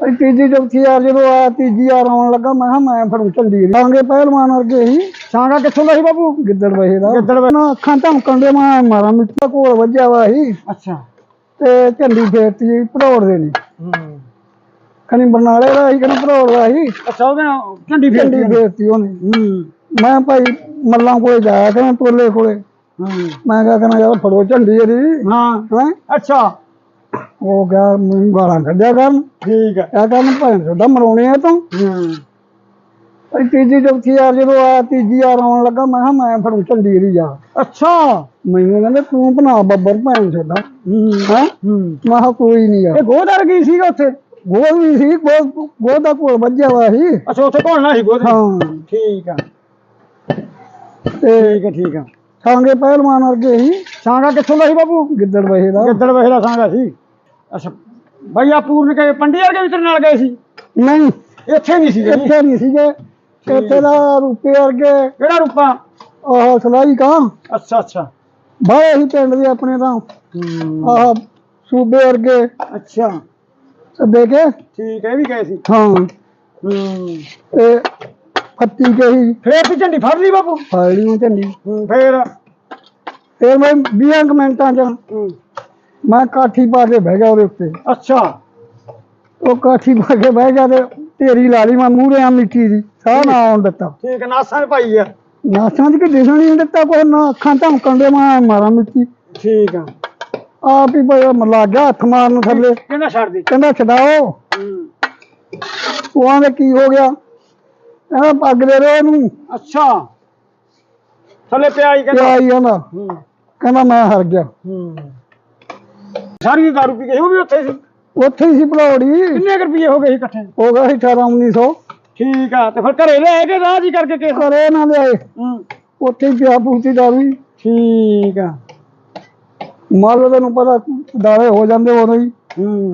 ਅਈ ਤੀਜੀ ਚੌਥੀ ਯਾਰ ਜਦੋਂ ਆ ਤੀਜੀ ਯਾਰ ਆਉਣ ਲੱਗਾ ਮੈਂ ਕਿਹਾ ਮੈਂ ਫੜੂ ਝੰਡੀ ਲਾਂਗੇ ਪਹਿਲਵਾਨ ਵਰਗੇ ਹੀ ਸਾਂਗਾ ਕਿੱਥੋਂ ਦਾ ਸੀ ਬਾਪੂ ਗਿੱਦੜ ਵਹੇ ਦਾ। ਗਿੱਦੜ ਵਹੇ। ਨਾ ਅੱਖਾਂ ਧਮਕਣ ਦੇ ਮੈਂ ਮਾਰਾ ਮਿੱਟਾ ਕੋਲ ਵੱਜਿਆ ਵਾ ਸੀ। ਅੱਛਾ। ਤੇ ਝੰਡੀ ਫੇਰਤੀ ਭਰੋੜ ਦੇ ਨਹੀਂ ਹੂੰ। ਖਣੀ ਬਰਨਾਲੇ ਦਾ ਸੀ ਖਣੀ ਭਰੋੜ ਦਾ ਸੀ। ਅੱਛਾ ਉਹਦੇ ਨਾਲ ਝੰਡੀ ਫੇਰਤੀ ਉਹਨੇ? ਹੂੰ। ਮੈਂ ਭਾਈ ਮੱਲਾਂ ਕੋਲੇ ਜਾਇਆ ਕਰਾਂ ਟੋਲੇ ਕੋਲੇ। ਹੂੰ। ਮੈਂ ਕਿਹਾ ਕਹਿੰਦਾ ਯਾਰ ਫੜੋ ਝੰਡੀ ਇਹਦੀ। ਹਾਂ। ਹੈ? ਅੱਛਾ। ਉਹ ਗਿਆ ਮੈਨੂੰ ਗਾਲਾਂ ਕੱਢਿਆ ਕਰਨ। ਠੀਕ ਹੈ ਕਿਆ ਕਰਨ ਭੈਣ ਤੁਹਾਡਾ ਮਰਾਉਣੇ ਆ ਤੂੰ। ਹੂੰ। ਅਈ ਤੀਜੀ ਚੌਥੀ ਯਾਰ ਜਦੋਂ ਆ ਤੀਜੀ ਯਾਰ ਆਉਣ ਲੱਗਾ ਮੈਂ ਕਿਹਾ ਮੈਂ ਫੜੂ ਝੰਡੀ ਇਹਦੀ ਜਾ ਅੱਛਾ। ਮੈਨੂੰ ਕਹਿੰਦੇ ਤੂੰ ਬਣਾ ਬੱਬਰ ਭੈਣ ਤੁਹਾਡਾ। ਹੂੰ। ਮੈਂ ਕਿਹਾ ਕੋਈ ਨਹੀਂ ਯਾਰ ਇਹ ਗੋਦਰ ਗਈ ਸੀਗਾ ਉੱਥੇ? ਗੋਦ ਵੀ ਸੀ ਗੋਦ ਗੋਦ ਦਾ ਕੋਲ ਵੱਜਿਆ ਵਾ ਸੀ। ਅੱਛਾ ਉੱਥੇ ਘੋਲਣਾ ਸੀ ਗੋਦ। ਹਾਂ। ਠੀਕ ਆ। ਠੀਕ ਹੈ ਠੀਕ ਆ। ਸਾਂਗੇ ਪਹਿਲਵਾਨ ਵਰਗੇ ਹੀ ਸਾਂਗਾ ਕਿੱਥੋਂ ਦਾ ਸੀ ਬਾਪੂ? ਗਿੱਦੜ ਵਹੇ ਦਾ। ਗਿੱਦੜ ਵਹੇ ਦਾ ਸਾਂਗਾ ਸੀ। ਅੱਛਾ ਭਈਆ ਪੂਰਨ ਕੇ ਪੰਡੀ ਵਰਗੇ ਵੀ ਤੇਰੇ ਨਾਲ ਗਏ ਸੀ? ਨਹੀਂ। ਇੱਥੇ ਨਹੀਂ ਸੀ ਗਏ ਇੱਥੇ ਨਹੀਂ ਸੀਗੇ। ਇੱਥੇ ਦਾ ਰੁਪਏ ਵਰਗੇ। ਕਿਹੜਾ ਰੂਪਾ? ਆਹ ਸਲਾਈ ਕਾਂ ਅੱਛਾ ਅੱਛਾ। ਬਾਹਰ ਹੀ ਪਿੰਡ ਦੇ ਆਪਣੇ ਤਾਂ। ਹੂੰ। ਆਹ ਸੂਬੇ ਵਰਗੇ। ਅੱਛਾ। ਸੱਦੇ ਕੇ ਠੀਕ ਹੈ ਇਹ ਵੀ ਗਏ ਸੀ। ਹਾਂ। ਹੂੰ। ਤੇ ਫੱਤੀ ਕੇ ਹੀ ਫੇਰ ਤੂੰ ਝੰਡੀ ਫੜ ਲਈ ਬਾਪੂ? ਫਾੜੀ ਨੂੰ ਝੰਡੀ। ਹੂੰ ਫੇਰ? ਫਿਰ ਮੈਂ 20 ਕੁ ਮਿੰਟਾਂ ਚ ਹੂੰ। ਮੈਂ ਕਾਠੀ ਪਾ ਕੇ ਬਹਿ ਗਿਆ ਉਹਦੇ ਉੱਤੇ। ਅੱਛਾ। ਉਹ ਕਾਠੀ ਪਾ ਕੇ ਬਹਿ ਗਿਆ ਤੇ ਢੇਰੀ ਲਾ ਲਈ ਮੈਂ ਮੂਹਰੇ ਆ ਮਿੱਟੀ ਦੀ ਸਾਹ ਨਾ ਆਉਣ ਦਿੱਤਾ। ਠੀਕ ਹੈ ਨਾਸਾਂ ਪਾਈ ਆ। ਨਾਸਾਂ 'ਚ ਕਿ ਦਿਸਣ ਨਹੀਂ ਦਿੱਤਾ ਕੋਈ ਨਾ ਅੱਖਾਂ ਧਮਕਣ ਦੇ ਮੈਂ ਮਾਰਾ ਮਿੱਟੀ। ਠੀਕ ਆ। ਆਪ ਹੀ ਭਾਈ ਮੈਂ ਲੱਗ ਗਿਆ ਹੱਥ ਮਾਰਨ ਥੱਲੇ। ਕਹਿੰਦਾ ਛੱਡ ਦੇ ਕਹਿੰਦਾ ਛਡਾਓ। ਹੂੰ ਉਹ ਆਂਦੇ ਕੀ ਹੋ ਗਿਆ? ਕਹਿੰਦਾ ਪੱਗ ਦੇ ਰੋ ਇਹਨੂੰ। ਅੱਛਾ। ਥੱਲੇ ਪਿਆ ਹੀ ਕਹਿੰਦਾ। ਆਈ ਜਾਂਦਾ ਹੂੰ। ਕਹਿੰਦਾ ਮੈਂ ਹਾਰ ਗਿਆ। ਹੂੰ। ਸਾਰੀ ਦਾਰੂ ਪੀ ਕੇ ਉਹ ਵੀ ਉੱਥੇ ਸੀ। ਉੱਥੇ ਹੀ ਸੀ ਭਲੌੜੀ। ਕਿੰਨੇ ਕੁ ਰੁਪਏ ਹੋ ਗਏ ਸੀ ਇਕੱਠੇ? ਹੋ ਗਿਆ ਸੀ 18 1900 ਠੀਕ ਆ ਤੇ ਫਿਰ ਘਰੇ ਲੈ ਕਿ ਰਾਹ ਜੀ ਕਰਕੇ ਕੇ ਕਰੇ ਨਾ ਲਿਆਏ। ਹੂੰ। ਉੱਥੇ ਹੀ ਪਿਆ ਪੂਤੀ ਦਾ ਵੀ ਠੀਕ ਆ। ਮੰਨ ਲਓ ਤੈਨੂੰ ਪਤਾ ਦਾਵੇ ਹੋ ਜਾਂਦੇ ਉਦੋਂ ਹੀ। ਹੂੰ।